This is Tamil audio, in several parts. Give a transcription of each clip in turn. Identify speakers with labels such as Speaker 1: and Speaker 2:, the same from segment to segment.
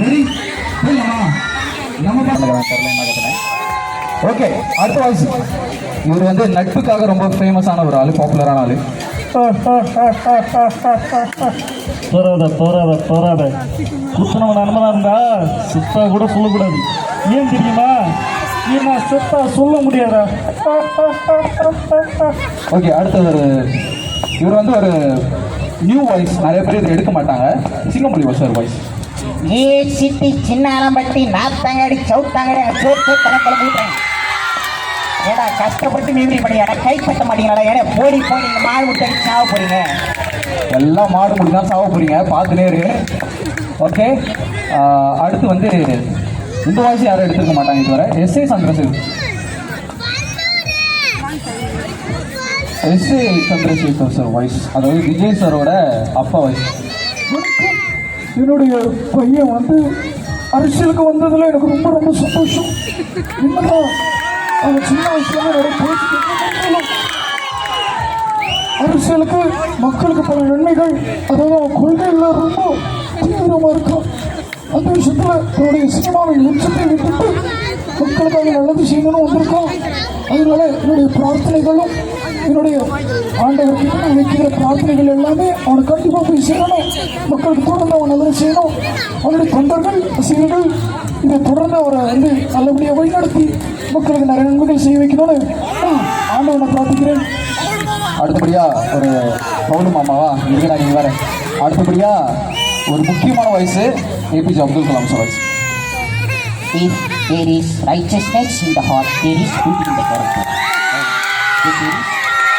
Speaker 1: ரெடி ஓகே அடுத்த வாய்ஸ் இவர் வந்து நட்புக்காக ரொம்ப ஃபேமஸான ஒரு ஆள் பாப்புலரான ஆள்.
Speaker 2: போறாத போறாத போறாத. குத்துனவன் நண்பனா இருந்தா சுத்தா கூட சொல்லக்கூடாது. ஏன் தெரியுமா? ஏன்னா சுத்தா சொல்ல முடியாதா?
Speaker 1: ஓகே அடுத்த ஒரு இவர் வந்து ஒரு நியூ வாய்ஸ் நிறைய பேர் எடுக்க மாட்டாங்க. சிங்கமொழி வாய்ஸ் வாய்ஸ்
Speaker 3: ஏசிட்டி சிட்டி சின்னாலம்பட்டி நாத்தாங்கடி சவுத்தாங்கடி சோத்து கணக்கில் கூட்டுறேன் ஏடா கஷ்டப்பட்டு மீறி பண்ணியாடா கைப்பற்ற மாட்டீங்களா ஏடா போடி போடி மாடு விட்டு சாவ போறீங்க.
Speaker 1: எல்லாம் மாடு முடி தான் சாவ போறீங்க பார்த்துனே இரு ஓகே அடுத்து வந்து இந்த வாய்ஸ் யாரும் எடுத்துக்க மாட்டாங்க இதுவரை. S A Chandrasekhar. S A Chandrasekhar sir voice அதாவது விஜய் சாரோட அப்பா வாய்ஸ்
Speaker 2: என்னுடைய பையன் வந்து அரசியலுக்கு வந்ததுல எனக்கு ரொம்ப ரொம்ப சந்தோஷம். என்னதான் அவன் சின்ன வயசுல அரசியலுக்கு மக்களுக்கு பல நன்மைகள் அதாவது அவன் கொள்கையில் ரொம்ப தீவிரமாக இருக்கும். அந்த விஷயத்துல என்னுடைய சினிமாவின் உச்சத்தை விட்டுட்டு மக்களுக்காக நல்லது செய்யணும்னு வந்திருக்கான் அதனால என்னுடைய பிரார்த்தனைகளும் என்னுடைய ஆண்டவர்கிட்ட வைக்கிற பிரார்த்தனைகள் எல்லாமே அவனை கண்டிப்பாக போய் சேரணும். மக்களுக்கு தொடர்ந்து அவன் நல்லது செய்யணும். அவனுடைய தொண்டர்கள் ரசிகர்கள் இதை தொடர்ந்து அவரை வந்து நல்லபடியாக வழிநடத்தி மக்களுக்கு நிறைய நன்மைகள் செய்ய வைக்கணும்னு நான் ஆண்டவனை பிரார்த்திக்கிறேன்.
Speaker 1: அடுத்தபடியா ஒரு பவுனு மாமாவா? இருக்கடா நீங்க வேற அடுத்தபடியா ஒரு முக்கியமான வயசு ஏபிஜே அப்துல் கலாம் சார் வயசு
Speaker 3: If there is righteousness in the heart, there is good in the character. If there is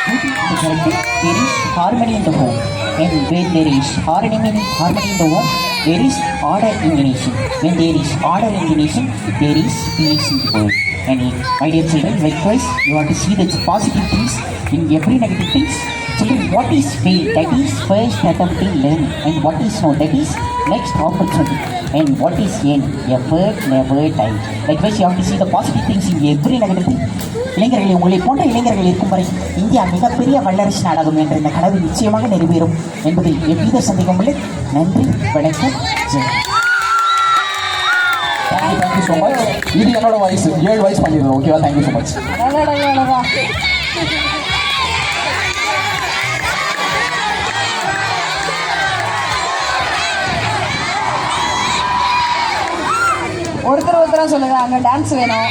Speaker 3: good in the character, there is harmony in the home. And when there is harmony, harmony in the home, there is order in the nation. When there is order in the nation, there is peace in the world. And uh, my dear children, likewise, you want to see the positive things in every negative things. Children, what is fail? That is first attempt in learning. And what is no? That is next opportunity. And what is end? Effort never die. Likewise, you have to see the positive things in every negative thing. இளைஞர்களே உங்களை போன்ற இளைஞர்கள் இருக்கும் வரை இந்தியா மிகப்பெரிய வல்லரசு நாடாகும் என்ற இந்த கனவு நிச்சயமாக நிறைவேறும் என்பதில் எவ்வித சந்தேகம் இல்லை நன்றி வணக்கம் Jai
Speaker 1: thank you thank you so much இது என்னோட வயசு ஏழு வயசு பண்ணிடுறோம் ஓகேவா தேங்க்யூ ஸோ மச்
Speaker 4: ஒருத்தர் ஒருத்தரா சொல்லுங்க. அங்க டான்ஸ் வேணும்.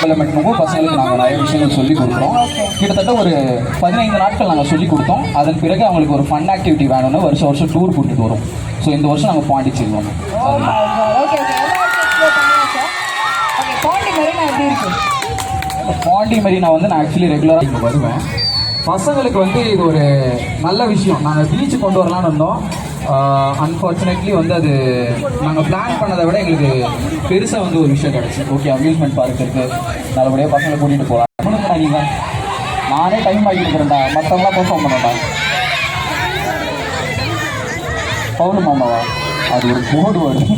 Speaker 1: டெவலப்மெண்ட் மூலம் பசங்களுக்கு நாங்கள் நிறைய விஷயங்கள் சொல்லி கொடுக்குறோம் கிட்டத்தட்ட ஒரு பதினைந்து நாட்கள் நாங்கள் சொல்லி கொடுத்தோம். அதன் பிறகு அவங்களுக்கு ஒரு ஃபன் ஆக்டிவிட்டி வேணும்னு வருஷம் வருஷம் டூர் கூட்டிட்டு வரோம். ஸோ இந்த வருஷம் நாங்கள் பாண்டிச்சேரி
Speaker 4: ஓகே பாண்டி மெரினா எப்படி இருக்கு?
Speaker 1: பாண்டி மெரினா வந்து நான் ஆக்சுவலி ரெகுலராக இங்கே வருவேன். பசங்களுக்கு வந்து இது ஒரு நல்ல விஷயம். நாங்கள் பீச் கொண்டு வரலாம்னு வந்தோம். அன்ஃபார்ச்சுனேட்லி வந்து அது நாங்கள் பிளான் பண்ணதை விட எங்களுக்கு பெருசாக வந்து ஒரு விஷயம் கிடச்சி. ஓகே அம்யூஸ்மெண்ட் பார்க் இருக்குது நல்லபடியாக பசங்களை கூட்டிகிட்டு போகலாம் நீங்கள் நானே டைம் ஆகிட்டு இருக்கிறேன்டா. மற்றவங்களாம் பெர்ஃபார்ம் பண்ணட்டா பவுனு மாமாவா? அது ஒரு போர்டு வரும்